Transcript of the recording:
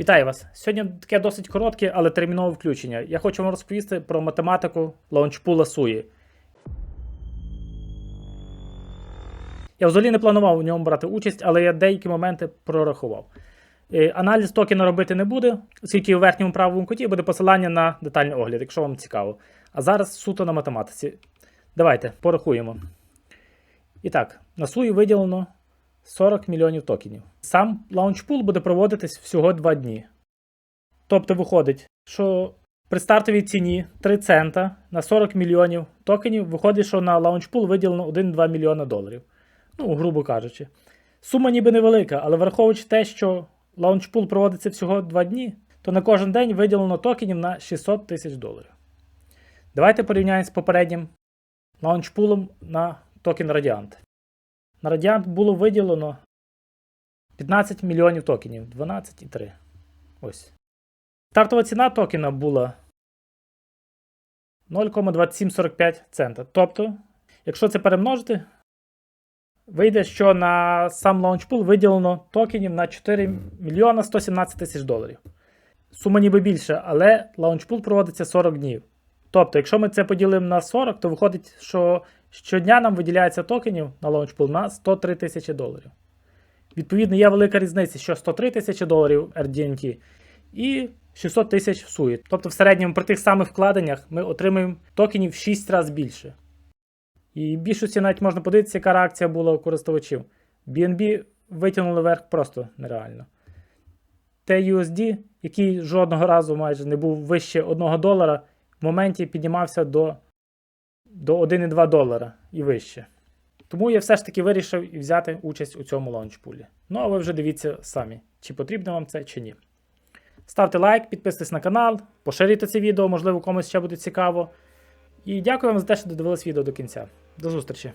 Вітаю вас! Сьогодні таке досить коротке, але термінове включення. Я хочу вам розповісти про математику лаунчпула Суї. Я взагалі не планував у ньому брати участь, але я деякі моменти прорахував. Е, Аналіз токена робити не буде, оскільки у верхньому правому куті буде посилання на детальний огляд, якщо вам цікаво. А зараз суто на математиці. Давайте порахуємо. І так, на Суї виділено 40 мільйонів токенів. Сам лаунчпул буде проводитись всього 2 дні. Тобто виходить, що при стартовій ціні 3 цента на 40 мільйонів токенів виходить, що на лаунчпул виділено 1-2 мільйона доларів. Ну, грубо кажучи. Сума ніби невелика, але враховуючи те, що лаунчпул проводиться всього 2 дні, то на кожен день виділено токенів на 600 тисяч доларів. Давайте порівняємо з попереднім лаунчпулом на токен Radiant. На Radiant було виділено 15 мільйонів токенів, 12,3. Ось. Стартова ціна токена була 0,2745 цента. Тобто, якщо це перемножити, вийде, що на сам лаунчпул виділено токенів на 4 мільйона 117 тисяч доларів. Сума ніби більша, але лаунчпул проводиться 40 днів. Тобто, якщо ми це поділимо на 40, то виходить, що щодня нам виділяється токенів на лаунчпул на 103 тисячі доларів. Відповідно, є велика різниця, що 103 тисячі доларів RDNT і 600 тисяч в суї. Тобто, в середньому при тих самих вкладеннях ми отримуємо токенів в 6 разів більше. І в більшості навіть можна подивитися, яка реакція була у користувачів. BNB витягнули вверх просто нереально. TUSD, який жодного разу майже не був вище 1 долара, в моменті піднімався до, до 1,2 долара і вище. Тому я все ж таки вирішив взяти участь у цьому лаунчпулі. Ну а ви вже дивіться самі, чи потрібно вам це, чи ні. Ставте лайк, підписуйтесь на канал, поширюйте це відео, можливо, комусь ще буде цікаво. І дякую вам за те, що додивились відео до кінця. До зустрічі!